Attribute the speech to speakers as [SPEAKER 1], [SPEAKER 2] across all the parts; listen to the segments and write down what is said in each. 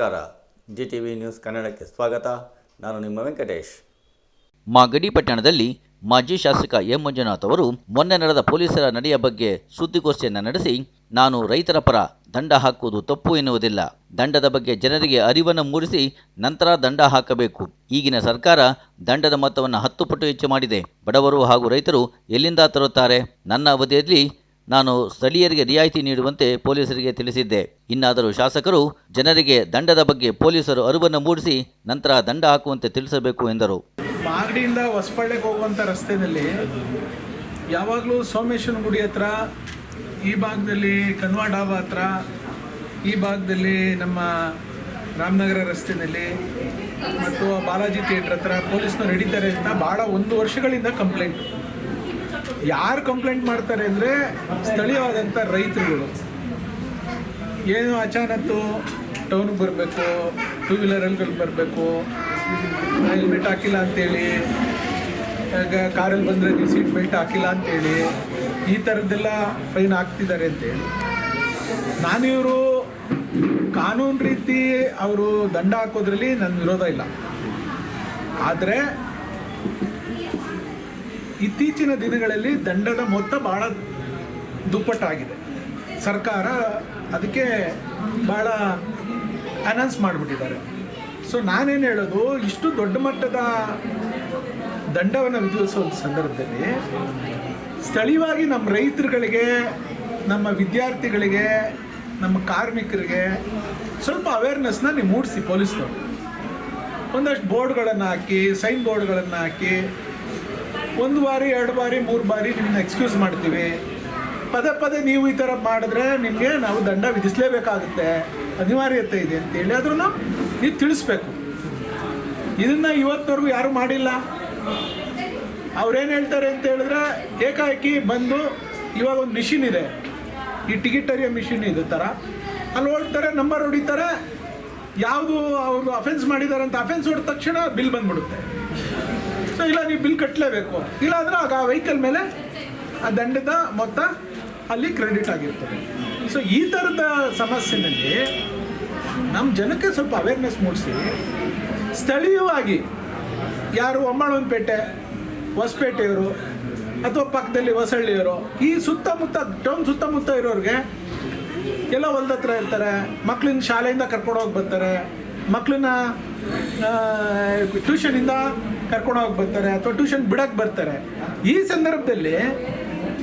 [SPEAKER 1] ನಮಸ್ಕಾರ. G T V news ಕನ್ನಡಕ್ಕೆ ಸ್ವಾಗತ. ನಾನು ನಿಮ್ಮ ವೆಂಕಟೇಶ್.
[SPEAKER 2] ಮಾಗಡಿ ಪಟ್ಟಣದಲ್ಲಿ ಮಾಜಿ ಶಾಸಕ ಎಂ ಮಂಜುನಾಥ್ ಅವರು ಮೊನ್ನೆ ನಡೆದ ಪೊಲೀಸರ ನಡೆಯ ಬಗ್ಗೆ ಸುದ್ದಿಗೋಷ್ಠಿಯನ್ನು ನಡೆಸಿ, ನಾನು ರೈತರ ಪರ ದಂಡ ಹಾಕುವುದು ತಪ್ಪು ಎನ್ನುವುದಿಲ್ಲ. ದಂಡದ ಬಗ್ಗೆ ಜನರಿಗೆ ಅರಿವನ್ನು ಮೂಡಿಸಿ ನಂತರ ದಂಡ ಹಾಕಬೇಕು. ಈಗಿನ ಸರ್ಕಾರ ದಂಡದ ಮೊತ್ತವನ್ನು ಹತ್ತು ಪಟ್ಟು ಹೆಚ್ಚು ಮಾಡಿದೆ. ಬಡವರು ಹಾಗೂ ರೈತರು ಎಲ್ಲಿಂದ ತರುತ್ತಾರೆ? ನನ್ನ ಅವಧಿಯಲ್ಲಿ ನಾನು ಸ್ಥಳೀಯರಿಗೆ ರಿಯಾಯಿತಿ ನೀಡುವಂತೆ ಪೊಲೀಸರಿಗೆ ತಿಳಿಸಿದ್ದೆ. ಇನ್ನಾದರೂ ಶಾಸಕರು ಜನರಿಗೆ ದಂಡದ ಬಗ್ಗೆ ಪೊಲೀಸರು ಅರಿವನ್ನು ಮೂಡಿಸಿ ನಂತರ ದಂಡ ಹಾಕುವಂತೆ ತಿಳಿಸಬೇಕು ಎಂದರು.
[SPEAKER 3] ಮಾಗಡಿಯಿಂದ ಹೊಸಪಳ್ಳಿಗೆ ಹೋಗುವಂಥ ರಸ್ತೆಯಲ್ಲಿ ಯಾವಾಗಲೂ ಸೋಮೇಶ್ವರ ಗುಡಿ ಹತ್ರ, ಈ ಭಾಗದಲ್ಲಿ ಕನ್ವಾ ಡಾಬಾ ಹತ್ರ, ಈ ಭಾಗದಲ್ಲಿ ನಮ್ಮ ರಾಮನಗರ ರಸ್ತೆಯಲ್ಲಿ ಮತ್ತು ಬಾಲಾಜಿ ಥಿಯೇಟ್ರ್ ಹತ್ರ ಪೊಲೀಸ್ನವ್ರು ಹಿಡಿತಾರೆ ಅಂತ ಭಾಳ ಒಂದು ವರ್ಷಗಳಿಂದ ಕಂಪ್ಲೇಂಟ್. ಯಾರು ಕಂಪ್ಲೇಂಟ್ ಮಾಡ್ತಾರೆ ಅಂದರೆ ಸ್ಥಳೀಯವಾದಂಥ ರೈತರುಗಳು. ಏನು ಅಚಾನತ್ತು ಟೌನ್ಗೆ ಬರಬೇಕು ಟೂ ವೀಲರಲ್ಲಿ ಬರಬೇಕು ಹೆಲ್ಮೆಟ್ ಹಾಕಿಲ್ಲ ಅಂತೇಳಿ ಈಗ ಕಾರಲ್ಲಿ ಬಂದರೆ ನೀವು ಸೀಟ್ ಬೆಲ್ಟ್ ಹಾಕಿಲ್ಲ ಅಂತೇಳಿ, ಈ ಥರದ್ದೆಲ್ಲ ಫೈನ್ ಹಾಕ್ತಿದ್ದಾರೆ ಅಂತೇಳಿ. ಇವರು ಕಾನೂನು ರೀತಿ ಅವರು ದಂಡ ಹಾಕೋದ್ರಲ್ಲಿ ನನ್ನ ವಿರೋಧ ಇಲ್ಲ. ಆದರೆ ಇತ್ತೀಚಿನ ದಿನಗಳಲ್ಲಿ ದಂಡದ ಮೊತ್ತ ಭಾಳ ದುಪ್ಪಟ್ಟಾಗಿದೆ. ಸರ್ಕಾರ ಅದಕ್ಕೆ ಭಾಳ ಅನೌನ್ಸ್ ಮಾಡಿಬಿಟ್ಟಿದ್ದಾರೆ. ಸೊ ನಾನೇನು ಹೇಳೋದು, ಇಷ್ಟು ದೊಡ್ಡ ಮಟ್ಟದ ದಂಡವನ್ನು ವಿಧಿಸುವ ಸಂದರ್ಭದಲ್ಲಿ ಸ್ಥಳೀಯವಾಗಿ ನಮ್ಮ ರೈತರುಗಳಿಗೆ, ನಮ್ಮ ವಿದ್ಯಾರ್ಥಿಗಳಿಗೆ, ನಮ್ಮ ಕಾರ್ಮಿಕರಿಗೆ ಸ್ವಲ್ಪ ಅವೇರ್ನೆಸ್ನ ನೀವು ಮೂಡಿಸಿ ಪೊಲೀಸ್ನವರು. ಒಂದಷ್ಟು ಬೋರ್ಡ್ಗಳನ್ನು ಹಾಕಿ ಸೈನ್ ಬೋರ್ಡ್ಗಳನ್ನು ಹಾಕಿ ಒಂದು ಬಾರಿ, ಎರಡು ಬಾರಿ, ಮೂರು ಬಾರಿ ನಿಮ್ಮನ್ನ ಎಕ್ಸ್ಕ್ಯೂಸ್ ಮಾಡ್ತೀವಿ. ಪದೇ ಪದೇ ನೀವು ಈ ಥರ ಮಾಡಿದ್ರೆ ನಿಮಗೆ ನಾವು ದಂಡ ವಿಧಿಸಲೇಬೇಕಾಗುತ್ತೆ. ಅನಿವಾರ್ಯತೆ ಇದೆ ಅಂತೇಳಿ ಆದ್ರೂ ನೀವು ತಿಳಿಸ್ಬೇಕು. ಇದನ್ನು ಇವತ್ತವರೆಗೂ ಯಾರೂ ಮಾಡಿಲ್ಲ. ಅವ್ರೇನು ಹೇಳ್ತಾರೆ ಅಂತ ಹೇಳಿದ್ರೆ ಏಕಾಏಕಿ ಬಂದು ಇವಾಗ ಒಂದು ಮಿಷಿನ್ ಇದೆ. ಈ ಟಿಕೆಟ್ ಅರಿಯೋ ಮಿಷಿನ್ ಇದೆ ಥರ ಅಲ್ಲಿ ಹೊಡ್ತಾರೆ ನಂಬರ್ ಹೊಡಿತಾರೆ. ಯಾವುದು ಅವರು ಅಫೆನ್ಸ್ ಮಾಡಿದ್ದಾರೆ ಅಂತ ಅಫೆನ್ಸ್ ಹೊಡೆದ ತಕ್ಷಣ ಬಿಲ್ ಬಂದ್ಬಿಡುತ್ತೆ. ಸೊ ಇಲ್ಲ, ನೀವು ಬಿಲ್ ಕಟ್ಟಲೇಬೇಕು ಇಲ್ಲಾಂದರೆ ಆಗ ಆ ವೆಹಿಕಲ್ ಮೇಲೆ ಆ ದಂಡದ ಮೊತ್ತ ಅಲ್ಲಿ ಕ್ರೆಡಿಟ್ ಆಗಿರ್ತದೆ. ಸೊ ಈ ಥರದ ಸಮಸ್ಯೆನಲ್ಲಿ ನಮ್ಮ ಜನಕ್ಕೆ ಸ್ವಲ್ಪ ಅವೇರ್ನೆಸ್ ಮೂಡಿಸಿ. ಸ್ಥಳೀಯವಾಗಿ ಯಾರು ಒಮ್ಮಳವನಪೇಟೆ ಹೊಸಪೇಟೆಯವರು ಅಥವಾ ಪಕ್ಕದಲ್ಲಿ ಹೊಸಳ್ಳಿಯವರು, ಈ ಸುತ್ತಮುತ್ತ ಟೌನ್ ಸುತ್ತಮುತ್ತ ಇರೋರಿಗೆ ಎಲ್ಲ ಹೊಲ್ದ ಹತ್ರ ಇರ್ತಾರೆ. ಮಕ್ಳನ್ನ ಶಾಲೆಯಿಂದ ಕರ್ಕೊಂಡು ಹೋಗಿ ಬರ್ತಾರೆ ಮಕ್ಕಳನ್ನ ಟ್ಯೂಷನಿಂದ ಕರ್ಕೊಂಡು ಹೋಗಿ ಬರ್ತಾರೆ ಅಥವಾ ಟ್ಯೂಷನ್ ಬಿಡಕ್ಕೆ ಬರ್ತಾರೆ, ಈ ಸಂದರ್ಭದಲ್ಲಿ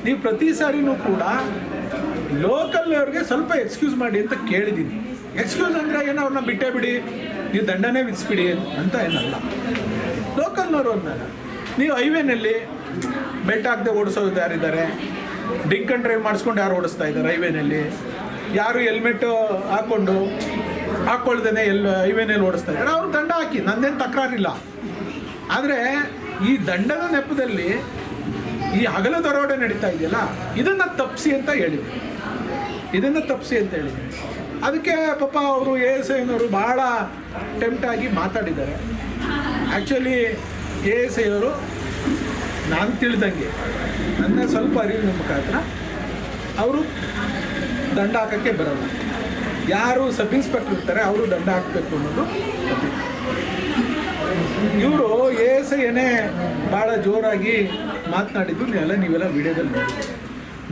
[SPEAKER 3] ನೀವು ಪ್ರತಿ ಸಾರಿನೂ ಕೂಡ ಲೋಕಲ್ ಅವ್ರಿಗೆ ಸ್ವಲ್ಪ ಎಕ್ಸ್ಕ್ಯೂಸ್ ಮಾಡಿ ಅಂತ ಕೇಳಿದ್ದೀನಿ ಎಕ್ಸ್ಕ್ಯೂಸ್ ಅಂದರೆ ಏನೋ ಅವ್ರನ್ನ ಬಿಟ್ಟೇ ಬಿಡಿ, ನೀವು ದಂಡನೇ ವಿಧಿಸ್ಬಿಡಿ ಅಂತ ಏನಲ್ಲ. ಲೋಕಲ್ನವರು ಅಂದಾಗ ನೀವು ಹೈವೇನಲ್ಲಿ ಬೆಲ್ಟ್ ಹಾಕದೆ ಓಡಿಸೋದು ಯಾರಿದ್ದಾರೆ? ಡಿಂಕ್ ಅಂಡ್ ಡ್ರೈವ್ ಮಾಡಿಸ್ಕೊಂಡು ಯಾರು ಓಡಿಸ್ತಾ ಇದ್ದಾರೆ ಹೈವೇನಲ್ಲಿ ಯಾರು ಹೆಲ್ಮೆಟ್ ಹಾಕ್ಕೊಂಡು ಹಾಕ್ಕೊಳ್ದೇ ಎಲ್ ಹೈವೇನಲ್ಲಿ ಓಡಿಸ್ತಾ ಇದ್ದಾರೆ? ಅವ್ರು ದಂಡ ಹಾಕಿ, ನಂದೇನು ತಕರಾರಿಲ್ಲ. ಆದರೆ ಈ ದಂಡದ ನೆಪದಲ್ಲಿ ಈ ಹಗಲ ದರೋಡೆ ನಡೀತಾ ಇದೆಯಲ್ಲ, ಇದನ್ನು ತಪ್ಪಿಸಿ ಅಂತ ಹೇಳಿದೆ ಇದನ್ನು ತಪ್ಪಿಸಿ ಅಂತ ಹೇಳಿದೆ ಅದಕ್ಕೆ ಪಾಪ ಅವರು ಎ ಎಸ್ ಐನವರು ಭಾಳ ಅಟೆಂಪ್ಟ್ ಆಗಿ ಮಾತಾಡಿದ್ದಾರೆ. ಆ್ಯಕ್ಚುಲಿ ಎ ಎಸ್ ಐನವರು ನಾನು ತಿಳಿದಂಗೆ, ನನ್ನ ಸ್ವಲ್ಪ ಅರಿವಿನ ಮುಖಾಂತರ ಅವರು ದಂಡ ಹಾಕೋಕ್ಕೆ ಬರಲ್ಲ. ಯಾರು ಸಬ್ ಇನ್ಸ್ಪೆಕ್ಟರ್ ಇರ್ತಾರೆ, ಅವರು ದಂಡ ಹಾಕಬೇಕು ಅನ್ನೋದು. ಇವರು ಎ ಎಸ್ ಐನೇ ಭಾಳ ಜೋರಾಗಿ ಮಾತನಾಡಿದ್ದು ಎಲ್ಲ ನೀವೆಲ್ಲ ವಿಡಿಯೋದಲ್ಲಿ ನೋಡಿ.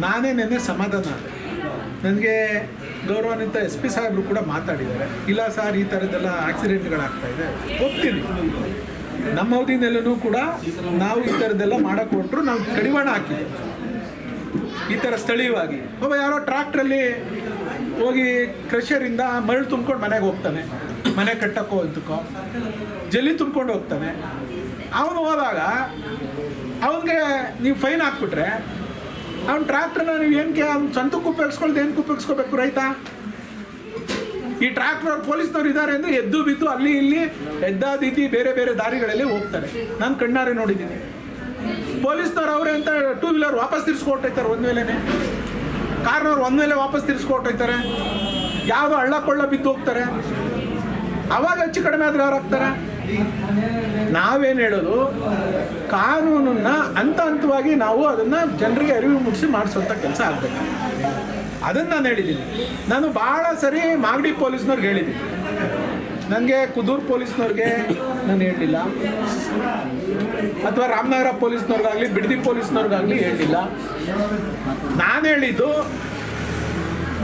[SPEAKER 3] ನಾನೇ ನೆನ್ನೆ ಸಮಾಧಾನ ನನಗೆ ಗೌರವಾನ್ವಿತ ಎಸ್ ಪಿ ಸಾಹೇಬರು ಕೂಡ ಮಾತಾಡಿದ್ದಾರೆ. ಇಲ್ಲ ಸರ್, ಈ ಥರದ್ದೆಲ್ಲ ಆಕ್ಸಿಡೆಂಟ್ಗಳಾಗ್ತಾ ಇದೆ. ಹೋಗ್ತೀನಿ ನಮ್ಮ ಅವಧಿನಲ್ಲೂ ಕೂಡ ನಾವು ಈ ಥರದ್ದೆಲ್ಲ ಮಾಡೋಕೆ ಹೊರಟ್ರು ನಾವು ಕಡಿವಾಣ ಹಾಕಿದ್ವಿ. ಈ ಥರ ಸ್ಥಳೀಯವಾಗಿ. ಒಬ್ಬ ಯಾರೋ ಟ್ರ್ಯಾಕ್ಟ್ರಲ್ಲಿ ಹೋಗಿ ಕ್ರಷರಿಂದ ಮರಳು ತುಂಬ್ಕೊಂಡು ಮನೆಗೆ ಹೋಗ್ತಾನೆ. ಮನೆ ಕಟ್ಟಕ್ಕೋ, ಇದಕ್ಕೋ. ಜಲ್ಲಿ ತುಂಬ್ಕೊಂಡು ಹೋಗ್ತಾನೆ. ಅವನು ಹೋದಾಗ, ಅವನಿಗೆ ನೀವು ಫೈನ್ ಹಾಕ್ಬಿಟ್ರೆ, ಅವ್ನ ಟ್ರ್ಯಾಕ್ಟ್ರನ್ನ ನೀವು ಏನಕ್ಕೆ ಅವ್ನ ಸ್ವಂತಕ್ಕೆ ಉಪಯೋಗಿಸ್ಕೊಳ್ದು ಏನಕ್ಕೆ ಉಪಯೋಗಿಸ್ಕೋಬೇಕು ರೈತ? ಈ ಟ್ರ್ಯಾಕ್ಟರ್ ಅವ್ರು ಪೊಲೀಸ್ನವ್ರು ಇದ್ದಾರೆ ಅಂದರೆ ಎದ್ದು ಬಿದ್ದು ಅಲ್ಲಿ ಇಲ್ಲಿ ಎದ್ದಾದಿದ್ದಿ ಬೇರೆ ಬೇರೆ ದಾರಿಗಳಲ್ಲಿ ಹೋಗ್ತಾರೆ. ನಾನು ಕಣ್ಣಾರೆ ನೋಡಿದ್ದೀನಿ. ಪೊಲೀಸ್ನವ್ರು ಅವರೇ ಅಂತ ಟೂ ವೀಲರ್ ವಾಪಸ್ ತಿರ್ಸ್ಕೊಟ್ಟೈತಾರೆ ಒಂದು ವೇಳೆನೆ ಕಾರ್ನವ್ರು ಒಂದು ವೇಳೆ ವಾಪಸ್ ತಿರ್ಸ್ಕೊಟ್ಟೈತಾರೆ ಯಾವುದೋ ಹಳ್ಳ ಕೊಳ್ಳ ಬಿದ್ದು ಹೋಗ್ತಾರೆ ಅವಾಗ ಹೆಚ್ಚು ಕಡಿಮೆ ಆದ್ರೆ ಯಾರು ಆಗ್ತಾರೆ ನಾವೇನು ಹೇಳೋದು? ಕಾನೂನನ್ನ ಹಂತ ಹಂತವಾಗಿ ನಾವು ಅದನ್ನು ಜನರಿಗೆ ಅರಿವು ಮೂಡಿಸಿ ಮಾಡಿಸೋಂಥ ಕೆಲಸ ಆಗಬೇಕು. ಅದನ್ನು ನಾನು ಹೇಳಿದ್ದೀನಿ. ನಾನು ಭಾಳ ಸರಿ ಮಾಗಡಿ ಪೊಲೀಸ್ನವ್ರಿಗೆ ಹೇಳಿದ್ದೀನಿ. ನನಗೆ ಕುದೂರು ಪೊಲೀಸ್ನವ್ರಿಗೆ ನಾನು ಹೇಳಲಿಲ್ಲ. ಅಥವಾ ರಾಮನಗರ ಪೊಲೀಸ್ನವ್ರಿಗಾಗಲಿ, ಬಿಡದಿ ಪೊಲೀಸ್ನವ್ರಿಗಾಗಲಿ ಹೇಳಿಲ್ಲ ನಾನು ಹೇಳಿದ್ದು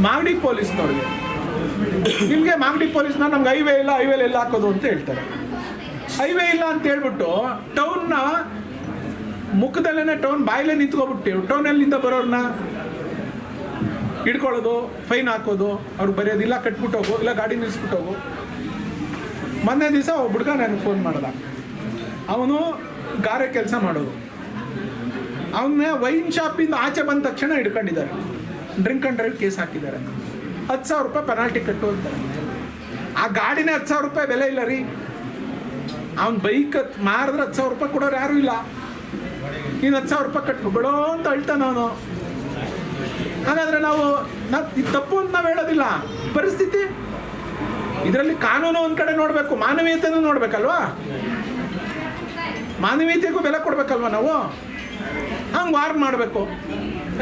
[SPEAKER 3] ಮಾಗಡಿ ಪೊಲೀಸ್ನವ್ರಿಗೆ. ನಿಮಗೆ ಮಾಗಡಿ ಪೊಲೀಸ್ನವ್ರು ನಮ್ಗೆ ಹೈವೇ ಇಲ್ಲ ಹೈವೇಲಿ ಎಲ್ಲ ಹಾಕೋದು ಅಂತ ಹೇಳ್ತಾರೆ. ಹೈವೇ ಇಲ್ಲ ಅಂತ ಹೇಳ್ಬಿಟ್ಟು ಟೌನ್ನ ಮುಖದಲ್ಲೇನೆ ಟೌನ್ ಬಾಯಲ್ಲೇ ನಿಂತ್ಕೊಬಿಟ್ಟು ಟೌನಲ್ಲಿಂದ ಬರೋರನ್ನ ಹಿಡ್ಕೊಳ್ಳೋದು, ಫೈನ್ ಹಾಕೋದು, ಅವ್ರು ಬರೆಯೋದು, ಇಲ್ಲ ಕಟ್ಬಿಟ್ಟು ಹೋಗು, ಇಲ್ಲ ಗಾಡಿ ನಿಲ್ಲಿಸ್ಬಿಟ್ಟು ಹೋಗು. ಮೊನ್ನೆ ದಿವಸ ಒಬ್ಬ ಹುಡುಗ ನನಗೆ ಫೋನ್ ಮಾಡ್ದ. ಅವನು ಗಾರೆ ಕೆಲಸ ಮಾಡೋದು. ಅವನ್ನ ವೈನ್ ಶಾಪಿಂದ ಆಚೆ ಬಂದ ತಕ್ಷಣ ಹಿಡ್ಕೊಂಡಿದ್ದಾರೆ. ಡ್ರಿಂಕ್ ಅಂಡ್ ಡ್ರೈವ್ ಕೇಸ್ ಹಾಕಿದ್ದಾರೆ. ಹತ್ತು ಸಾವಿರ ರೂಪಾಯಿ ಪೆನಾಲ್ಟಿ ಕಟ್ಟು ಅಂತಾರೆ ಆ ಗಾಡಿನೇ ಹತ್ತು ಸಾವಿರ ರೂಪಾಯಿ ಬೆಲೆ ಇಲ್ಲ ರೀ. ಅವ್ನ ಬೈಕ್ ಮಾರಿದ್ರೆ ಹತ್ತು ಸಾವಿರ ರೂಪಾಯಿ ಕೊಡೋರು ಯಾರೂ ಇಲ್ಲ. ನೀನು ಹತ್ತು ಸಾವಿರ ರೂಪಾಯಿ ಕಟ್ಟು ಅಂತ ಅಳ್ತಾನ ಅವನು. ಹಾಗಾದ್ರೆ ನಾವು ಇದು ತಪ್ಪು ಅಂತ ನಾವು ಹೇಳೋದಿಲ್ಲ. ಪರಿಸ್ಥಿತಿ? ಇದರಲ್ಲಿ ಕಾನೂನು ಒಂದು ಕಡೆ ನೋಡಬೇಕು, ಮಾನವೀಯತೆನೂ ನೋಡ್ಬೇಕಲ್ವಾ? ಮಾನವೀಯತೆಗೂ ಬೆಲೆ ಕೊಡ್ಬೇಕಲ್ವಾ ನಾವು? ಹಂಗೆ ವಾರ್ ಮಾಡಬೇಕು.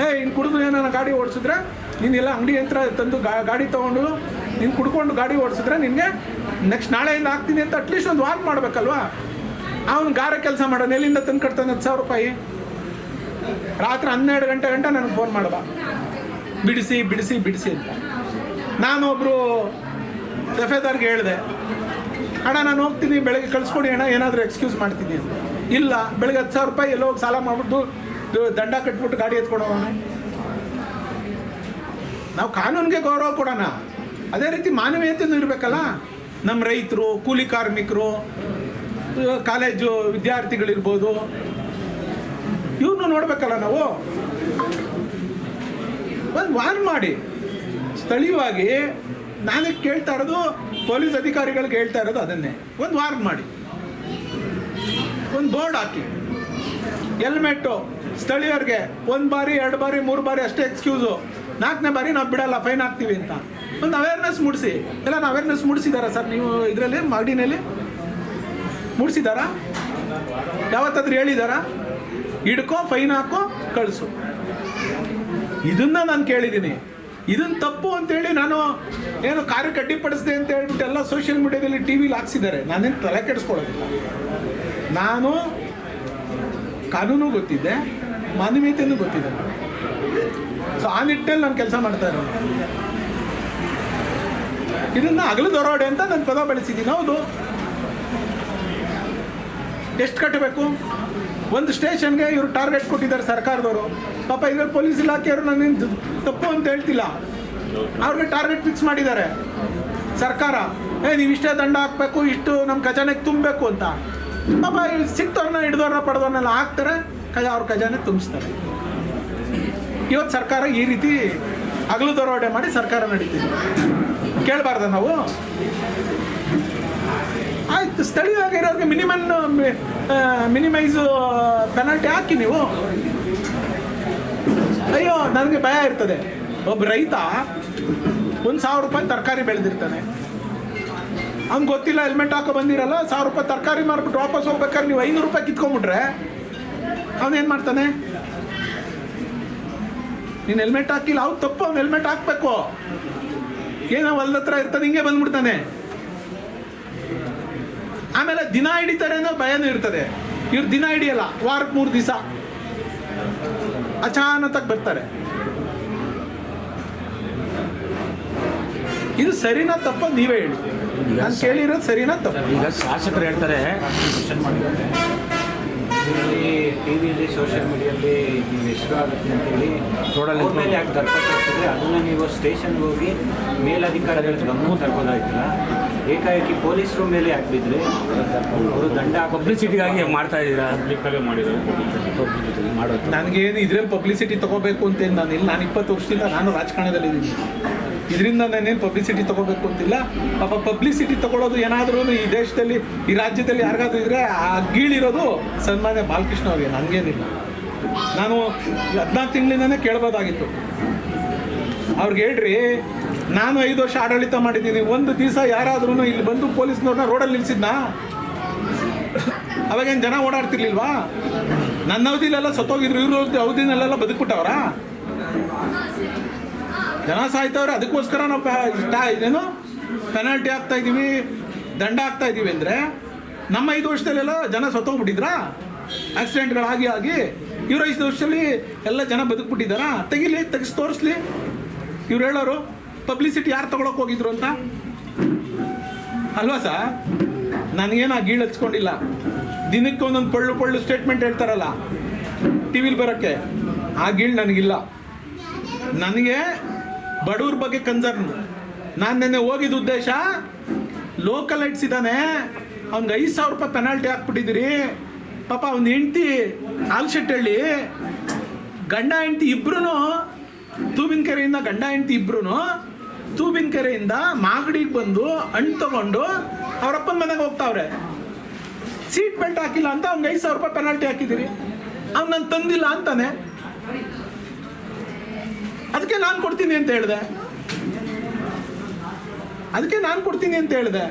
[SPEAKER 3] ಏ ಇನ್ನು ಕುಡಿದು ಏನಾರ ಗಾಡಿ ಓಡಿಸಿದ್ರೆ ನೀನೆಲ್ಲ ಅಂಗಡಿ ಹತ್ರ ತಂದು ಗಾಡಿ ತೊಗೊಂಡು, ನೀನು ಕುಡ್ಕೊಂಡು ಗಾಡಿ ಓಡಿಸಿದ್ರೆ ನಿನಗೆ ನೆಕ್ಸ್ಟ್ ನಾಳೆಯಿಂದ ಹಾಕ್ತೀನಿ ಅಂತ ಅಟ್ಲೀಸ್ಟ್ ಒಂದು ವಾರ್ ಮಾಡಬೇಕಲ್ವಾ? ಅವನು ಗಾರೆ ಕೆಲಸ ಮಾಡೋನು ಎಲ್ಲಿಂದ ತಂದು ಕಟ್ತಾನೆ ಹತ್ತು ಸಾವಿರ ರೂಪಾಯಿ. ರಾತ್ರಿ ಹನ್ನೆರಡು ಗಂಟೆ ಗಂಟೆ ನನಗೆ ಫೋನ್ ಮಾಡುವ. ಬಿಡಿಸಿ ಬಿಡಿಸಿ ಬಿಡಿಸಿ ಅಂತ. ನಾನೊಬ್ಬರು ದಫೇದಾರ್ಗೆ ಹೇಳಿದೆ, ಅಣ್ಣ, ನಾನು ಹೋಗ್ತೀನಿ, ಬೆಳಗ್ಗೆ ಕಳಿಸ್ಕೊಡಿ ಅಣ್ಣ, ಏನಾದರೂ ಎಕ್ಸ್ಕ್ಯೂಸ್ ಮಾಡ್ತೀನಿ ಅಂತ. ಇಲ್ಲ, ಬೆಳಗ್ಗೆ ಹತ್ತು ಸಾವಿರ ರೂಪಾಯಿ ಎಲ್ಲೋ ಹೋಗಿ ಸಾಲ ಮಾಡಿಬಿಟ್ಟು ದಂಡ ಕಟ್ಬಿಟ್ಟು ಗಾಡಿ ಎತ್ಕೊಂಡು ಹೋಗೋಣ. ನಾವು ಕಾನೂನಿಗೆ ಗೌರವ ಕೊಡೋಣ. ಅದೇ ರೀತಿ ಮಾನವೀಯತೆಯೂ ಇರಬೇಕಲ್ಲ. ನಮ್ಮ ರೈತರು, ಕೂಲಿ ಕಾರ್ಮಿಕರು ಕಾಲೇಜು ವಿದ್ಯಾರ್ಥಿಗಳಿರ್ಬೋದು. ಇವನು ನೋಡ್ಬೇಕಲ್ಲ ನಾವು? ಒಂದು ವಾರ್ ಮಾಡಿ. ಸ್ಥಳೀಯವಾಗಿ ನಾನೇ ಕೇಳ್ತಾ ಇರೋದು, ಪೊಲೀಸ್ ಅಧಿಕಾರಿಗಳಿಗೆ ಹೇಳ್ತಾ ಇರೋದು ಅದನ್ನೇ. ಒಂದು ವಾರ್ನ್ ಮಾಡಿ. ಒಂದು ಬೋರ್ಡ್ ಹಾಕಿ. ಹೆಲ್ಮೆಟ್ಟು. ಸ್ಥಳೀಯರಿಗೆ ಒಂದು ಬಾರಿ, ಎರಡು ಬಾರಿ, ಮೂರು ಬಾರಿ ಅಷ್ಟೇ ಎಕ್ಸ್ಕ್ಯೂಸು. ನಾಲ್ಕನೇ ಬಾರಿ ನಾವು ಬಿಡಲ್ಲ, ಫೈನ್ ಹಾಕ್ತೀವಿ ಅಂತ. ಒಂದು ಅವೇರ್ನೆಸ್ ಮೂಡಿಸಿ. ಎಲ್ಲ ಅವೇರ್ನೆಸ್ ಮೂಡಿಸಿದಾರಾ ಸರ್ ನೀವು ಇದರಲ್ಲಿ ಮಾಡಿನಲ್ಲಿ ಮೂಡಿಸಿದಾರಾ? ಯಾವತ್ತಾದ್ರೂ ಹೇಳಿದಾರಾ? ಹಿಡ್ಕೋ ಫೈನ್ ಹಾಕೋ, ಕಳಿಸು. ಇದನ್ನ ನಾನು ಕೇಳಿದ್ದೀನಿ ಇದನ್ನ ತಪ್ಪು ಅಂತೇಳಿ ನಾನು ಏನು ಕಾರ್ಯ ಕಟ್ಟಿಪಡಿಸಿದೆ ಅಂತ ಹೇಳ್ಬಿಟ್ಟು ಎಲ್ಲ ಸೋಷಿಯಲ್ ಮೀಡಿಯಾದಲ್ಲಿ ಟಿ ವಿಲಿ ಹಾಕ್ಸಿದ್ದಾರೆ. ನಾನೇನು ತಲೆ ಕೆಡಿಸ್ಕೊಳ್ಳೋದಿಲ್ಲ. ನಾನು ಕಾನೂನು ಗೊತ್ತಿದ್ದೆ ಮಾನವೀಯತೆಯೂ ಗೊತ್ತಿದೆ. ಸೊ ಆ ನಿಟ್ಟಿನಲ್ಲಿ ನಾನು ಕೆಲಸ ಮಾಡ್ತಾ ಇರೋದು. ಇದನ್ನ ಅಗಲು ದೊರೋಡೆ ಅಂತ ನಾನು ಪದ ಬಳಸಿದ್ದೀನಿ. ಹೌದು. ಎಷ್ಟು ಕಟ್ಟಬೇಕು? ಒಂದು ಸ್ಟೇಷನ್ಗೆ ಇವರು ಟಾರ್ಗೆಟ್ ಕೊಟ್ಟಿದ್ದಾರೆ ಸರ್ಕಾರದವರು. ಪಾಪ ಇದ್ರಲ್ಲಿ ಪೊಲೀಸ್ ಇಲಾಖೆಯವರು ನಾನೇನು ತಪ್ಪು ಅಂತ ಹೇಳ್ತಿಲ್ಲ. ಅವ್ರಿಗೆ ಟಾರ್ಗೆಟ್ ಫಿಕ್ಸ್ ಮಾಡಿದ್ದಾರೆ. ಸರ್ಕಾರ, ಏ, ನೀವು ಇಷ್ಟೇ ದಂಡ ಹಾಕಬೇಕು, ಇಷ್ಟು ನಮ್ಮ ಖಜಾನೆಗೆ ತುಂಬಬೇಕು ಅಂತ. ಪಾಪ ಸಿಕ್ತವ್ರನ್ನ, ಹಿಡಿದವ್ರನ್ನ, ಪಡೆದವ್ರನ್ನೆಲ್ಲ ಹಾಕ್ತಾರೆ ಖಜ ಅವ್ರ ಖಜಾನೆ ತುಂಬಿಸ್ತಾರೆ. ಇವತ್ತು ಸರ್ಕಾರ ಈ ರೀತಿ ಹಗಲು ದರೋಡೆ ಮಾಡಿ ಸರ್ಕಾರ ನಡೀತಿದೆ. ಕೇಳಬಾರ್ದ ನಾವು? ಆಯ್ತು ಸ್ಥಳೀಯವಾಗಿರೋರಿಗೆ ಮಿನಿಮಮ್ ಮಿನಿಮೈಸ್ ಪೆನಾಲ್ಟಿ ಹಾಕಿ ನೀವು. ಅಯ್ಯೋ, ನನಗೆ ಭಯ ಇರ್ತದೆ. ಒಬ್ಬ ರೈತ ಒಂದು ಸಾವಿರ ರೂಪಾಯಿ ತರಕಾರಿ ಬೆಳೆದಿರ್ತಾನೆ. ಹಂಗೆ ಗೊತ್ತಿಲ್ಲ ಹೆಲ್ಮೆಟ್ ಹಾಕೋ ಬಂದಿರಲ್ಲ, ಸಾವಿರ ರೂಪಾಯಿ ತರಕಾರಿ ಮಾರ್ಬಿಟ್ಟು ವಾಪಸ್ ಹೋಗ್ಬೇಕಾದ್ರೆ ನೀವು ಐನೂರು ರೂಪಾಯಿ ಕಿತ್ಕೊಂಡ್ಬಿಟ್ರೆ ಅವನೇನು ಮಾಡ್ತಾನೆ? ನೀನು ಹೆಲ್ಮೆಟ್ ಹಾಕಿಲ್ಲ, ಅವ್ನು ತಪ್ಪು, ಅವ್ನು ಹೆಲ್ಮೆಟ್ ಹಾಕ್ಬೇಕು. ಏನೋ ಹೊಲದ ಹತ್ರ ಇರ್ತದೆ ಹಿಂಗೆ ಬಂದ್ಬಿಡ್ತಾನೆ. ಆಮೇಲೆ ದಿನ ಹಿಡಿತಾರೆ ಅನ್ನೋ ಭಯನೂ ಇರ್ತದೆ. ಇವ್ರು ದಿನ ಹಿಡಿಯಲ್ಲ ವಾರಕ್ಕೆ ಮೂರು ದಿವಸ. ಅಚಾನಕ್ ಬರ್ತಾರೆ. ಇದು ಸರಿನಾ ತಪ್ಪ ನೀವೇ ಹೇಳಿ. ನಾನು ಕೇಳಿರೋದು ಸರಿನಾ ತಪ್ಪ?
[SPEAKER 4] ಈಗ ಶಾಸಕರು ಹೇಳ್ತಾರೆ
[SPEAKER 5] ಇದರಲ್ಲಿ ಟಿ ವಿಲಿ ಸೋಷಿಯಲ್ ಮೀಡಿಯಲ್ಲಿ ನೀವು ಎಷ್ಟು ಆಗುತ್ತೆ ಅಂತೇಳಿ
[SPEAKER 4] ರೋಡಲ್ಲಿ
[SPEAKER 5] ಮೇಲೆ ಯಾಕೆ ದರ್ಪ ತೋರಿಸಿದ್ರೆ ಅದನ್ನ ನೀವು ಸ್ಟೇಷನ್ಗೆ ಹೋಗಿ ಮೇಲಧಿಕಾರಿಗಳ ಗಮನ ತರ್ಬೋದಾಯ್ತಲ್ಲ? ಏಕಾಏಕಿ ಪೊಲೀಸರು ಮೇಲೆ ಯಾಕೆ ಬಿದ್ದರೆ ಅವರು ದಂಡ
[SPEAKER 4] ಪಬ್ಲಿಸಿಟಿಗಾಗಿ ಮಾಡ್ತಾ ಇದ್ದೀರಾ? ಮಾಡೋದು.
[SPEAKER 3] ನನಗೇನು ಇದ್ರಲ್ಲಿ ಪಬ್ಲಿಸಿಟಿ ತಗೋಬೇಕು ಅಂತ ನಾನು ಇಲ್ಲ ನಾನು ಇಪ್ಪತ್ತು ವರ್ಷದಿಂದ ನಾನು ರಾಜಕಾರಣದಲ್ಲಿದ್ದೀನಿ. ಇದರಿಂದ ನಾನೇನು ಪಬ್ಲಿಸಿಟಿ ತಗೋಬೇಕು ಅಂತಿಲ್ಲ. ಪಾಪ ಪಬ್ಲಿಸಿಟಿ ತಗೊಳ್ಳೋದು ಏನಾದ್ರೂ ಈ ದೇಶದಲ್ಲಿ, ಈ ರಾಜ್ಯದಲ್ಲಿ ಯಾರಿಗಾದ್ರೂ ಇದ್ರೆ ಆ ಗೀಳಿರೋದು ಸನ್ಮಾನ್ಯ ಬಾಲಕೃಷ್ಣ ಅವರಿಗೆ, ನನಗೇನಿಲ್ಲ. ನಾನು ಹದಿನಾಲ್ಕು ತಿಂಗಳಿಂದನೇ ಕೇಳ್ಬೋದಾಗಿತ್ತು. ಅವ್ರಿಗೆ ಹೇಳ್ರಿ, ನಾನು ಐದು ವರ್ಷ ಆಡಳಿತ ಮಾಡಿದ್ದೀನಿ, ಒಂದು ದಿವಸ ಯಾರಾದ್ರೂ ಇಲ್ಲಿ ಬಂದು ಪೊಲೀಸ್ನವ್ರನ್ನ ರೋಡಲ್ಲಿ ನಿಲ್ಸಿದ್ನಾ? ಅವಾಗೇನು ಜನ ಓಡಾಡ್ತಿರ್ಲಿಲ್ವಾ? ನನ್ನ ಅವಧಿಲೆಲ್ಲ ಸತ್ತೋಗಿದ್ರು, ಇವ್ರ ಅವಧಿನಲ್ಲೆಲ್ಲ ಬದುಕ್ಬಿಟ್ಟವ್ರ? ಜನ ಸಾಯ್ತವ್ರೆ, ಅದಕ್ಕೋಸ್ಕರ ನಾವು ಇದೇನು ಪೆನಾಲ್ಟಿ ಆಗ್ತಾ ಇದೀವಿ ದಂಡ ಆಗ್ತಾ ಇದ್ದೀವಿ ಅಂದರೆ, ನಮ್ಮ ಐದು ವರ್ಷದಲ್ಲೆಲ್ಲ ಜನ ಸತ್ತೋಗ್ಬಿಟ್ಟಿದ್ರಾ? ಆಕ್ಸಿಡೆಂಟ್ಗಳಾಗಿ ಆಗಿ, ಇವ್ರ ಐದು ವರ್ಷದಲ್ಲಿ ಎಲ್ಲ ಜನ ಬದುಕ್ಬಿಟ್ಟಿದ್ದಾರಾ? ತೆಗಿಲಿ, ತೆಗಿಸಿ, ತೋರಿಸ್ಲಿ. ಇವ್ರು ಹೇಳೋರು ಪಬ್ಲಿಸಿಟಿ ಯಾರು ತಗೊಳಕ್ ಹೋಗಿದ್ರು ಅಂತ? ಅಲ್ವಾ ಸರ್ ನನಗೇನು ಆ ಗೀಳು ಹಚ್ಕೊಂಡಿಲ್ಲ. ದಿನಕ್ಕೆ ಒಂದೊಂದು ಪಳ್ಳು ಪಳ್ಳು ಸ್ಟೇಟ್ಮೆಂಟ್ ಹೇಳ್ತಾರಲ್ಲ ಟಿ ವಿಲಿ ಬರೋಕ್ಕೆ. ಆ ಗೀಳು ನನಗಿಲ್ಲ. ನನಗೆ ಬಡವ್ರ ಬಗ್ಗೆ ಕನ್ಸರ್ನ್. ನಾನು ನೆನ್ನೆ ಹೋಗಿದ್ದ ಉದ್ದೇಶ ಲೋಕಲ್ ಐಟ್ಸ್ ಇದ್ದಾನೆ ಅವ್ನಿಗೆ ಐದು ಸಾವಿರ ರೂಪಾಯಿ ಪೆನಾಲ್ಟಿ ಹಾಕ್ಬಿಟ್ಟಿದ್ದೀರಿ. ಪಾಪ ಅವ್ನ ಹೆಂಡ್ತಿ ಆಲ್ಶೆಟ್ಟಳ್ಳಿ ಗಂಡ ಹೆಂಡ್ತಿ ಇಬ್ರು ತೂಬಿನ ಕೆರೆಯಿಂದ ಗಂಡ ಹೆಂಡ್ತಿ ಇಬ್ರು ತೂಬಿನ ಕೆರೆಯಿಂದ ಮಾಗಡಿಗೆ ಬಂದು ಹಣ್ಣು ತಗೊಂಡು ಅವರಪ್ಪನ ಮನೆಗೆ ಹೋಗ್ತಾವ್ರೆ. ಸೀಟ್ ಬೆಲ್ಟ್ ಹಾಕಿಲ್ಲ ಅಂತ ಅವ್ನಿಗೆ ಐದು ಸಾವಿರ ರೂಪಾಯಿ ಪೆನಾಲ್ಟಿ ಹಾಕಿದ್ದೀರಿ. ಅವ್ನು ನಾನು ತಂದಿಲ್ಲ ಅಂತಾನೆ. ಅದಕ್ಕೆ ನಾನು ಕೊಡ್ತೀನಿ ಅಂತ ಹೇಳಿದೆ. ಅದಕ್ಕೆ ನಾನು ಕೊಡ್ತೀನಿ ಅಂತ ಹೇಳಿದೆ.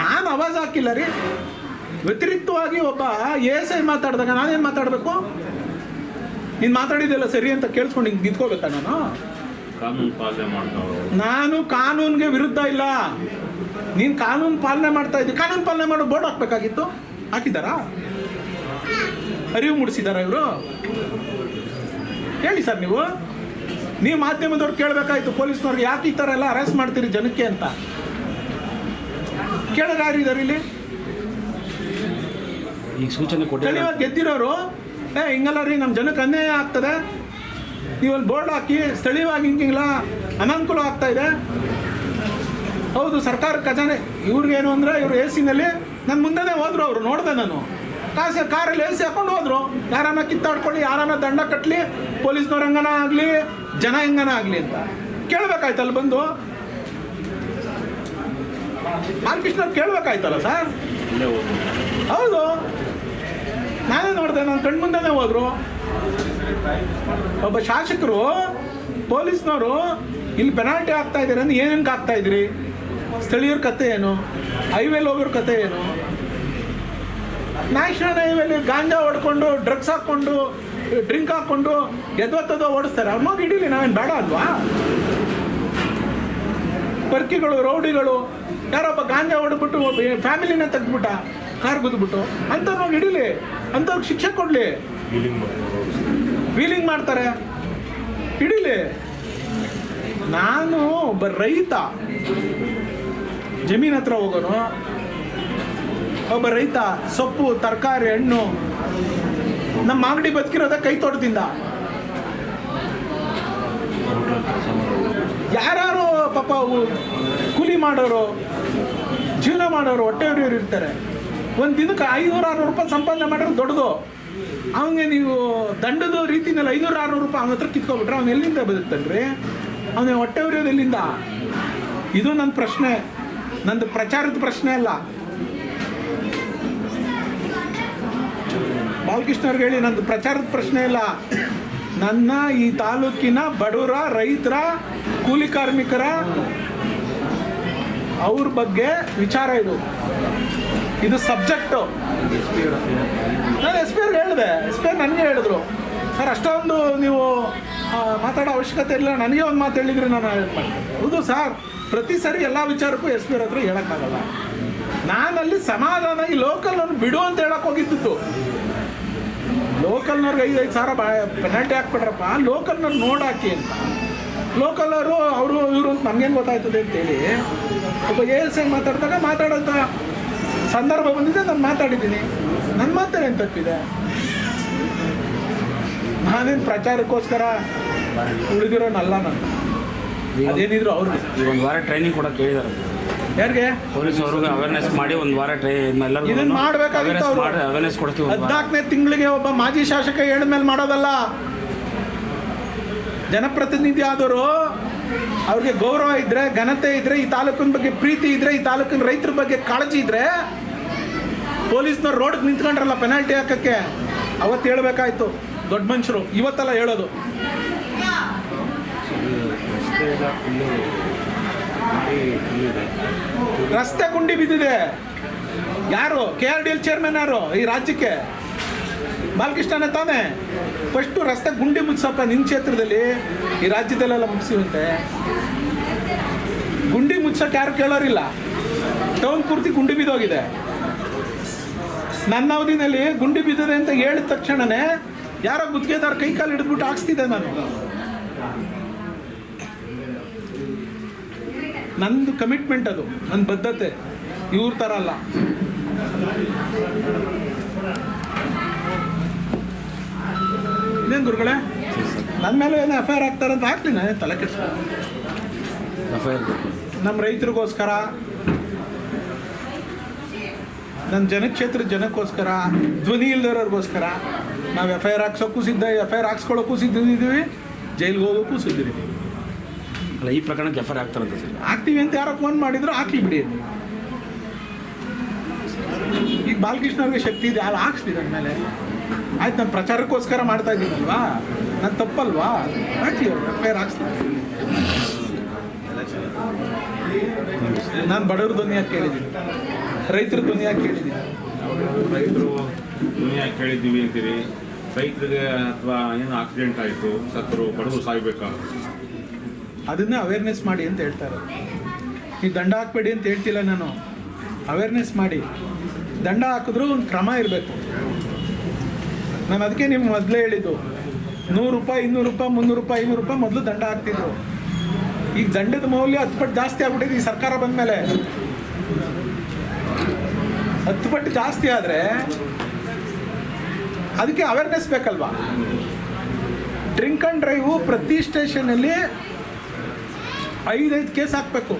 [SPEAKER 3] ನಾನು ಅವಾಜ್ ಹಾಕಿಲ್ಲ ರೀ. ವ್ಯತಿರಿಕ್ತವಾಗಿ ಒಬ್ಬ ಎ ಎಸ್ ಐ ಮಾತಾಡಿದಾಗ ನಾನೇನು ಮಾತಾಡಬೇಕು? ನೀನು ಮಾತಾಡಿದ್ದೆಲ್ಲ ಸರಿ ಅಂತ ಕೇಳಿಸ್ಕೊಂಡು ಹಿಂಗೆ ನಿಂತ್ಕೋಬೇಕಾ ನಾನು? ನಾನು ಕಾನೂನಿಗೆ ವಿರುದ್ಧ ಇಲ್ಲ. ನೀನು ಕಾನೂನು ಪಾಲನೆ ಮಾಡ್ತಾ ಇದ್ದೀನಿ ಕಾನೂನು ಪಾಲನೆ ಮಾಡೋ ಬೋರ್ಡ್ ಹಾಕ್ಬೇಕಾಗಿತ್ತು? ಹಾಕಿದ್ದಾರಾ? ಅರಿವು ಮೂಡಿಸಿದ್ದಾರೆ ಇವರು. ಹೇಳಿ ಸರ್ ನೀವು. ನೀವು ಮಾಧ್ಯಮದವ್ರು ಕೇಳಬೇಕಾಯ್ತು ಪೊಲೀಸ್ನವ್ರಿಗೆ ಯಾಕೆ ಈ ಥರ ಎಲ್ಲ ಅರೆಸ್ಟ್ ಮಾಡ್ತೀರಿ ಜನಕ್ಕೆ ಅಂತ. ಕೇಳೋರು ಇಲ್ಲಿ?
[SPEAKER 4] ಈಗ ಸೂಚನೆ
[SPEAKER 3] ಕೊಟ್ಟು ಗೆದ್ದಿರೋರು ಏ ಹಿಂಗಲ್ಲ ರೀ ನಮ್ಮ ಜನಕ್ಕೆ ಅನ್ಯಾಯ ಆಗ್ತದೆ. ನೀವು ಅಲ್ಲಿ ಬೋರ್ಡ್ ಹಾಕಿ ಸ್ಥಳೀಯವಾಗಿ ಹಿಂಗಿಲ್ಲ ಅನಾನುಕೂಲ ಆಗ್ತಾ ಇದೆ. ಹೌದು ಸರ್ಕಾರ ಖಜಾನೆ. ಇವ್ರಿಗೇನು ಅಂದರೆ ಇವರು ಎ ಸಿನಲ್ಲಿ ನನ್ನ ಮುಂದೆನೇ ಹೋದ್ರು ಅವರು ನೋಡಿದೆ ನಾನು. ಕಾಸು ಕಾರಲ್ಲಿ ಎ ಸಿ ಹಾಕೊಂಡು ಹೋದ್ರು. ಯಾರನ್ನ ಕಿತ್ತಾಡ್ಕೊಳ್ಳಿ, ಯಾರನ್ನ ದಂಡ ಕಟ್ಟಲಿ ಪೊಲೀಸ್ನವ್ರ ಹೆಂಗನ ಆಗಲಿ, ಜನ ಹೆಂಗನ ಆಗಲಿ ಅಂತ. ಕೇಳಬೇಕಾಯ್ತಲ್ಲ ಬಂದು? ಬಾಲಕೃಷ್ಣವ್ರು ಕೇಳಬೇಕಾಯ್ತಲ್ಲ ಸರ್? ಹೌದು. ನಾನೇ ನೋಡಿದೆ, ನನ್ನ ಕಣ್ಮುಂದೆನೇ ಹೋದ್ರು. ಒಬ್ಬ ಶಾಸಕರು, ಪೊಲೀಸ್ನವರು, ಇಲ್ಲಿ ಪೆನಾಲ್ಟಿ ಆಗ್ತಾ ಇದ್ದೀರಿ ಅಂದ್ರೆ ಇದ್ರಿ? ಸ್ಥಳೀಯರ ಕತೆ ಏನು? ಹೈವೇಲಿ ಹೋಗೋರ ಕತೆ ಏನು? ನ್ಯಾಷನಲ್ ಹೈವೇಲಿ ಗಾಂಜಾ ಹೊಡ್ಕೊಂಡು ಡ್ರಗ್ಸ್ ಹಾಕ್ಕೊಂಡು ಡ್ರಿಂಕ್ ಹಾಕ್ಕೊಂಡು ಎದ್ವತ್ತದೋ ಓಡಿಸ್ತಾರೆ. ಅವ್ರು ನೋಡಿ ಹಿಡೀಲಿ ನಾವೇನು ಬೇಡ ಅಲ್ವಾ? ಪರ್ಕಿಗಳು ರೌಡಿಗಳು ಯಾರೊಬ್ಬ ಗಾಂಜಾ ಹೊಡೆದ್ಬಿಟ್ಟು ಫ್ಯಾಮಿಲಿನ ತೆಗೆದ್ಬಿಟ್ಟ ಕಾರ್ ಗುದ್ಬಿಟ್ಟು ಅಂಥವ್ರು ಹಿಡೀಲಿ. ಅಂಥವ್ರಿಗೆ ಶಿಕ್ಷೆ ಕೊಡಲಿ. ವೀಲಿಂಗ್ ಮಾಡ್ತಾರೆ. ಹಿಡೀಲಿ. ನಾನು ಒಬ್ಬ ರೈತ. ಜಮೀನ್ ಹತ್ರ ಹೋಗೋನು. ಒಬ್ಬ ರೈತ ಸೊಪ್ಪು, ತರಕಾರಿ, ಹಣ್ಣು ನಮ್ಮ ಅಂಗಡಿ ಬದುಕಿರೋದ ಕೈ ತೋಟದಿಂದ. ಯಾರು ಪಾಪ ಕೂಲಿ ಮಾಡೋರು, ಜೀವನ ಮಾಡೋರು, ಹೊಟ್ಟೆ ಹೊಡೆಯೋರು ಇರ್ತಾರೆ. ಒಂದು ದಿನಕ್ಕೆ ಐನೂರು, ಆರುನೂರು ರೂಪಾಯಿ ಸಂಪಾದನೆ ಮಾಡಿದ್ರೆ ದೊಡ್ಡದು. ಅವನಿಗೆ ನೀವು ದಂಡದ ರೀತಿನಲ್ಲಿ ಐನೂರು, ಆರುನೂರು ರೂಪಾಯಿ ಅವನ ಹತ್ರ ಕಿತ್ಕೊಬಿಟ್ರೆ ಅವ್ನು ಎಲ್ಲಿಂದ ಬದುಕ್ತಾನ್ರಿ? ಅವನ ಹೊಟ್ಟೆ ಎಲ್ಲಿಂದ? ಇದು ನನ್ನ ಪ್ರಶ್ನೆ. ನಂದು ಪ್ರಚಾರದ ಪ್ರಶ್ನೆ ಅಲ್ಲ. ಬಾಲಕೃಷ್ಣವ್ರಿಗೆ ಹೇಳಿ, ನಂದು ಪ್ರಚಾರದ ಪ್ರಶ್ನೆ ಇಲ್ಲ. ನನ್ನ ಈ ತಾಲೂಕಿನ ಬಡವರ ರೈತರ, ಕೂಲಿ ಕಾರ್ಮಿಕರ ಅವ್ರ ಬಗ್ಗೆ ವಿಚಾರ ಇದು. ಇದು ಸಬ್ಜೆಕ್ಟು ನಾನು ಎಸ್ ಪಿ ಅವ್ರಿಗೆ ಹೇಳಿದೆ. ಎಸ್ ಪಿ ನನಗೆ ಹೇಳಿದ್ರು. ಸರ್, ಅಷ್ಟೊಂದು ನೀವು ಮಾತಾಡೋ ಅವಶ್ಯಕತೆ ಇಲ್ಲ. ನನಗೆ ಒಂದು ಮಾತು ಹೇಳಿದ್ರೆ ನಾನು ಹೌದು ಸರ್, ಪ್ರತಿ ಸರಿ ಎಲ್ಲ ವಿಚಾರಕ್ಕೂ ಎಸ್ ಪಿ ಅವ್ರ ಹತ್ರ ಹೇಳೋಕ್ಕಾಗಲ್ಲ. ನಾನಲ್ಲಿ ಲೋಕಲ್ ಲೋಕಲ್ನವ್ರು ಬಿಡು ಅಂತ ಹೇಳಕ್ಕೆ ಹೋಗಿದ್ದು ಲೋಕಲ್ನವ್ರಿಗೆ ಐದು ಐದು ಸಾವಿರ ಬಾ ಪೆನಾಲ್ಟಿ ಹಾಕ್ಬಿಟ್ರಪ್ಪ. ಲೋಕಲ್ನವ್ರು ನೋಡಾಕಿ ಅಂತ. ಲೋಕಲ್ನವರು ಅವರು ಇವರು ಅಂತ ನಮ್ಗೇನು ಗೊತ್ತಾಯ್ತದೆ ಅಂತೇಳಿ ಒಬ್ಬ ಎ ಎಸ್ ಐ ಮಾತಾಡಿದಾಗ ಮಾತಾಡೋಂಥ ಸಂದರ್ಭ ಬಂದಿದೆ ನಾನು ಮಾತಾಡಿದ್ದೀನಿ. ನನ್ನ ಮಾತೇನೇನು ತಪ್ಪಿದೆ? ನಾನೇನು ಪ್ರಚಾರಕ್ಕೋಸ್ಕರ ಉಳಿದಿರೋನಲ್ಲ ನಾನು. ಅದೇನಿದ್ರು ಅವ್ರಿಗೆ.
[SPEAKER 4] ಈ ಒಂದು ವಾರ ಟ್ರೈನಿಂಗ್ ಕೂಡ ಕೇಳಿದ್ದಾರೆ
[SPEAKER 3] ಯಾರಿಗೆ?
[SPEAKER 4] ಪೊಲೀಸ್ ಅವ್ರಿಗೆ ಅವೇರ್ನೆಸ್ ಮಾಡಿ ಒಂದು ವಾರ ಟ್ರೈ
[SPEAKER 3] ಇದನ್ನ ಮಾಡಬೇಕಾಗಿತ್ತು
[SPEAKER 4] ಅವೇರ್ನೆಸ್
[SPEAKER 3] ಅವರು.
[SPEAKER 4] ಮಾಡಿ ಅವೇರ್ನೆಸ್ ಕೊಡ್ತೀವಿ
[SPEAKER 3] ಹದಿನಾಲ್ಕನೇ ತಿಂಗಳಿಗೆ ಒಬ್ಬ ಮಾಜಿ ಶಾಸಕ ಹೇಳಿದ್ಮೇಲೆ ಮಾಡೋದಲ್ಲ. ಜನಪ್ರತಿನಿಧಿ ಆದವರು ಅವ್ರಿಗೆ ಗೌರವ ಇದ್ರೆ ಘನತೆ ಇದ್ರೆ ಈ ತಾಲೂಕಿನ ಬಗ್ಗೆ ಪ್ರೀತಿ ಇದ್ರೆ ಈ ತಾಲೂಕಿನ ರೈತರ ಬಗ್ಗೆ ಕಾಳಜಿ ಇದ್ರೆ ಪೊಲೀಸ್ನವ್ರು ರೋಡ್ಗೆ ನಿಂತ್ಕೊಂಡ್ರಲ್ಲ ಪೆನಾಲ್ಟಿ ಹಾಕಕ್ಕೆ. ಅವತ್ತು ಹೇಳ್ಬೇಕಾಯ್ತು ದೊಡ್ಡ ಮನುಷ್ಯರು ಇವತ್ತೆಲ್ಲ ಹೇಳೋದು.
[SPEAKER 5] ರಸ್ತೆ
[SPEAKER 3] ಗುಂಡಿ ಬಿದ್ದಿದೆ. ಯಾರು? K R D L chairman ಯಾರು ಈ ರಾಜ್ಯಕ್ಕೆ? ಬಾಲಕೃಷ್ಣನ ತಾನೇ? ಫಸ್ಟು ರಸ್ತೆ ಗುಂಡಿ ಮುಚ್ಚಪ್ಪ ನಿನ್ನ ಕ್ಷೇತ್ರದಲ್ಲಿ, ಈ ರಾಜ್ಯದಲ್ಲೆಲ್ಲ ಮುಗಿಸಿವಂತೆ ಗುಂಡಿ ಮುಚ್ಚಕ್ಕೆ ಯಾರು ಕೇಳೋರಿಲ್ಲ. ಟೌನ್ ಪೂರ್ತಿ ಗುಂಡಿ ಬಿದ್ದೋಗಿದೆ. ನನ್ನ ಅವಧಿನಲ್ಲಿ ಗುಂಡಿ ಬಿದ್ದಿದೆ ಅಂತ ಹೇಳಿದ ತಕ್ಷಣನೇ ಯಾರೋ ಗುತ್ತಿಗೆದಾರ ಕೈ ಕಾಲು ಹಿಡಿದ್ಬಿಟ್ಟು ಹಾಕ್ಸ್ತಿದ್ದೆ ನಾನು. ನಂದು ಕಮಿಟ್ಮೆಂಟ್ ಅದು ನನ್ನ ಬದ್ಧತೆ. ಇವ್ರ ಥರ ಅಲ್ಲ. ಇನ್ನೇನು ಗುರುಗಳೇ? ನನ್ನ ಮೇಲೆ ಏನೋ ಎಫ್ ಐ ಆರ್ ಆಗ್ತಾರಂತ ಹಾಕ್ಲಿ ನಾನೇ ತಲೆ
[SPEAKER 4] ಆರ್
[SPEAKER 3] ನಮ್ಮ ರೈತರಿಗೋಸ್ಕರ ನನ್ನ ಜನಕ್ಷೇತ್ರ ಜನಕ್ಕೋಸ್ಕರ, ಧ್ವನಿ ಇಲ್ದಿರೋರ್ಗೋಸ್ಕರ, ನಾವು ಎಫ್ ಐ ಆರ್ ಹಾಕ್ಸೋಕ್ಕೂ ಸಿದ್ಧ ಎಫ್ ಐ ಆರ್ ಹಾಕ್ಸ್ಕೊಳ್ಳೋಕ್ಕೂ ಸಿದ್ಧದಿದ್ದೀವಿ ಜೈಲಿಗೆ ಹೋಗೋಕ್ಕೂ ಸಿದ್ಧರಿದ್ದೀವಿ.
[SPEAKER 4] ಅಲ್ಲ ಈ ಪ್ರಕರಣಕ್ಕೆ ಎಫ್ ಐ ಆರ್ ಆಗ್ತಾರಂತ ಸರ್.
[SPEAKER 3] ಆಗ್ತೀವಿ ಅಂತ ಯಾರೋ ಫೋನ್ ಮಾಡಿದ್ರು ಹಾಕ್ಲಿ ಬಿಡಿ ಈಗ ಬಾಲಕೃಷ್ಣ ಅವ್ರಿಗೆ ಶಕ್ತಿ ಇದೆ ಅಲ್ಲಿ ಹಾಕ್ಸ್ಲಿ ನನ್ನ ಮೇಲೆ. ಆಯ್ತು ನಾನು ಪ್ರಚಾರಕ್ಕೋಸ್ಕರ ಮಾಡ್ತಾ ಇದ್ದೀನಲ್ವಾ? ನಾನು ತಪ್ಪಲ್ವಾ? ಹಾಕ್ಲಿ ಅವ್ರು ಎಫ್ ಐ ಆರ್ ಹಾಕ್ಸ್ತೀನಿ ನಾನು ಬಡವ್ರ ಧ್ವನಿಯಾಗಿ ಕೇಳಿದ್ದೀನಿ. ರೈತರ ಧ್ವನಿಯಾಗಿ ಕೇಳಿದ್ದೀನಿ.
[SPEAKER 6] ರೈತರು ದುನಿಯಾ ಕೇಳಿದ್ದೀವಿ ಅಂತೀರಿ. ರೈತರಿಗೆ ಅಥವಾ ಏನು ಆಕ್ಸಿಡೆಂಟ್ ಆಯಿತು ಸತ್ತರು ಬಡವರು ಸಾಯ್ಬೇಕಾ
[SPEAKER 3] ಅದನ್ನೇ ಅವೇರ್ನೆಸ್ ಮಾಡಿ ಅಂತ ಹೇಳ್ತಾರೆ. ನೀವು ದಂಡ ಹಾಕ್ಬೇಡಿ ಅಂತ ಹೇಳ್ತಿಲ್ಲ ನಾನು. ಅವೇರ್ನೆಸ್ ಮಾಡಿ. ದಂಡ ಹಾಕಿದ್ರೂ ಒಂದು ಕ್ರಮ ಇರಬೇಕು. ನಾನು ಅದಕ್ಕೆ ನಿಮ್ಗೆ ಮೊದಲೇ ಹೇಳಿದ್ದು. ನೂರು ರೂಪಾಯಿ, ಇನ್ನೂರು ರೂಪಾಯಿ, ಮುನ್ನೂರು ರೂಪಾಯಿ, ಐನೂರು ರೂಪಾಯಿ ಮೊದಲು ದಂಡ ಹಾಕ್ತಿದ್ರು. ಈಗ ದಂಡದ ಮೌಲ್ಯ ಹತ್ತು ಪಟ್ಟು ಜಾಸ್ತಿ ಆಗ್ಬಿಟ್ಟಿದೆ ಈ ಸರ್ಕಾರ ಬಂದ ಮೇಲೆ ಹತ್ತು ಪಟ್ಟು ಜಾಸ್ತಿ ಆದರೆ ಅದಕ್ಕೆ ಅವೇರ್ನೆಸ್ ಬೇಕಲ್ವಾ? ಡ್ರಿಂಕ್ ಆ್ಯಂಡ್ ಡ್ರೈವು ಪ್ರತಿ ಸ್ಟೇಷನಲ್ಲಿ ಐದೈದು ಕೇಸ್ ಹಾಕಬೇಕು.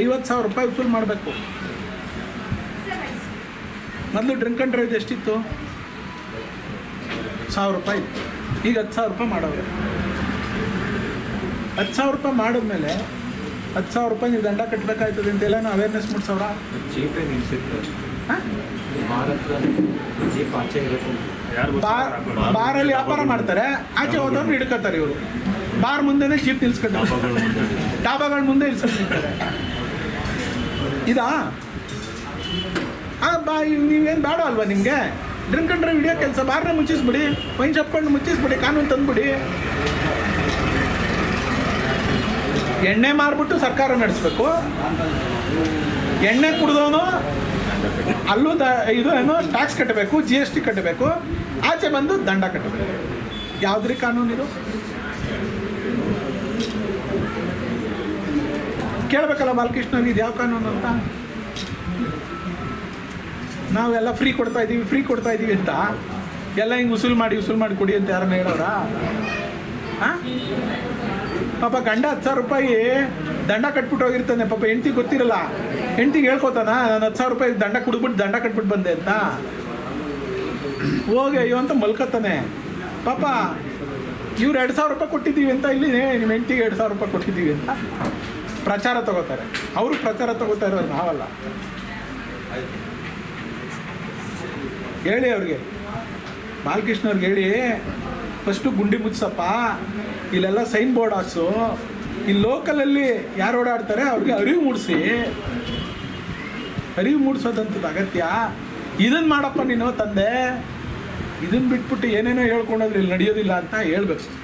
[SPEAKER 3] ಐವತ್ತು ಸಾವಿರ ರೂಪಾಯಿ ವಸೂಲು ಮಾಡಬೇಕು. ಮೊದಲು ಡ್ರಿಂಕ್ ಅಂಡ್ ಡ್ರೈವ್ ಎಷ್ಟಿತ್ತು? ಸಾವಿರ ರೂಪಾಯಿ. ಈಗ ಹತ್ತು ಸಾವಿರ ರೂಪಾಯಿ ಮಾಡೋರು. ಹತ್ತು ಸಾವಿರ ರೂಪಾಯಿ ಮಾಡಿದ್ಮೇಲೆ ಹತ್ತು ಸಾವಿರ ರೂಪಾಯಿ ನೀವು ದಂಡ ಕಟ್ಟಬೇಕಾಯ್ತದೆ ಅಂತೆಲ್ಲ ಅವೇರ್ನೆಸ್
[SPEAKER 5] ಆಚೆ ಇರುತ್ತೆ.
[SPEAKER 6] ಯಾರು
[SPEAKER 3] ಬಾರ್ ಬಾರಲ್ಲಿ ವ್ಯಾಪಾರ ಮಾಡ್ತಾರೆ ಆಚೆ ಹೋದವ್ರು ಹಿಡ್ಕೋತಾರೆ ಇವರು. ಬಾರ್ ಮುಂದೆನೇ ಜೀಪ್ ನಿಲ್ಸ್ಕೊಂಡು ಡಾಬಾಗಳ ಮುಂದೆ ನಿಲ್ಸ್ಕೊಂಡಿರ್ತಾರೆ ಇದಾ? ಆ ಬಾ ನೀವೇನು ಬೇಡ ಅಲ್ವಾ ನಿಮಗೆ? ಡ್ರಿಂಕ್ ಅಂಡ್ ವಿಡಿಯೋ ಹಿಡಿಯೋ ಕೆಲಸ ಬಾರ್ನ ಮುಚ್ಚಿಸ್ಬಿಡಿ ವೈನ್ ಶಾಪ್ಕೊಂಡು ಮುಚ್ಚಿಸ್ಬಿಡಿ ಕಾನೂನು ತಂದ್ಬಿಡಿ. ಎಣ್ಣೆ ಮಾರ್ಬಿಟ್ಟು ಸರ್ಕಾರ ನಡೆಸ್ಬೇಕು. ಎಣ್ಣೆ ಕುಡ್ದವನು ಅಲ್ಲೂ ದ ಇದು ಏನೋ ಟ್ಯಾಕ್ಸ್ ಕಟ್ಟಬೇಕು ಜಿ ಎಸ್ ಟಿ ಕಟ್ಟಬೇಕು. ಆಚೆ ಬಂದು ದಂಡ ಕಟ್ಟಬೇಕು. ಯಾವುದ್ರಿ ಕಾನೂನು ಕೇಳಬೇಕಲ್ಲ ಬಾಲಕೃಷ್ಣ, ಇದು ಯಾವ ಕಾನೂನು ಅಂತ? ನಾವೆಲ್ಲ ಫ್ರೀ ಕೊಡ್ತಾ ಇದ್ದೀವಿ ಫ್ರೀ ಕೊಡ್ತಾ ಇದ್ದೀವಿ ಅಂತ? ಎಲ್ಲ ಹಿಂಗೆ ಉಸುಲು ಮಾಡಿ ಉಸುಲು ಮಾಡಿ ಕೊಡಿ ಅಂತ ಯಾರನ್ನ ಹೇಳೋರಾ? ಹಾಂ ಪಾಪ ಗಂಡ ಹತ್ತು ಸಾವಿರ ರೂಪಾಯಿ ದಂಡ ಕಟ್ಬಿಟ್ಟು ಹೋಗಿರ್ತಾನೆ, ಪಾಪ ಹೆಂಡ್ತಿ ಗೊತ್ತಿರಲ್ಲ. ಹೆಂಡ್ತಿಗೆ ಹೇಳ್ಕೊತಾನ, ನಾನು ಹತ್ತು ಸಾವಿರ ರೂಪಾಯಿ ದಂಡ ಕುಡ್ಬಿಟ್ಟು ದಂಡ ಕಟ್ಬಿಟ್ಟು ಬಂದೆ ಅಂತ. ಹೋಗಿ ಅಯ್ಯೋ ಅಂತ ಮಲ್ಕೋತಾನೆ ಪಾಪ, ಇವ್ರು ಎರಡು ಸಾವಿರ ರೂಪಾಯಿ ಕೊಟ್ಟಿದ್ದೀವಿ ಅಂತ ಇಲ್ಲಿ, ನಿಮ್ಮ ಹೆಂಡ್ತಿಗೆ ಎರಡು ಸಾವಿರ ರೂಪಾಯಿ ಕೊಟ್ಟಿದ್ದೀವಿ ಅಂತ. ಪ್ರಚಾರ ತಗೋತಾರೆ. ಅವರು ಪ್ರಚಾರ ತಗೋತಾ ಇರೋದು ನಾವಲ್ಲ. ಹೇಳಿ ಅವ್ರಿಗೆ. ಬಾಲಕೃಷ್ಣ ಅವ್ರಿಗೆ ಹೇಳಿ ಫಸ್ಟು ಗುಂಡಿ ಮುಚ್ಚಪ್ಪ, ಇಲ್ಲೆಲ್ಲ ಸೈನ್ ಬೋರ್ಡ್ ಹಾಕ್ಸು. ಇಲ್ಲಿ ಲೋಕಲಲ್ಲಿ ಯಾರು ಓಡಾಡ್ತಾರೆ ಅವ್ರಿಗೆ ಅರಿವು ಮೂಡಿಸಿ. ಅರಿವು ಮೂಡಿಸೋದಂಥದ್ದು ಅಗತ್ಯ. ಇದನ್ನು ಮಾಡಪ್ಪ ನೀನು ತಂದೆ. ಇದನ್ನು ಬಿಟ್ಬಿಟ್ಟು ಏನೇನೋ ಹೇಳ್ಕೊಂಡೋದ್ರೆ ಇಲ್ಲಿ ನಡೆಯೋದಿಲ್ಲ ಅಂತ ಹೇಳ್ಬೇಕು.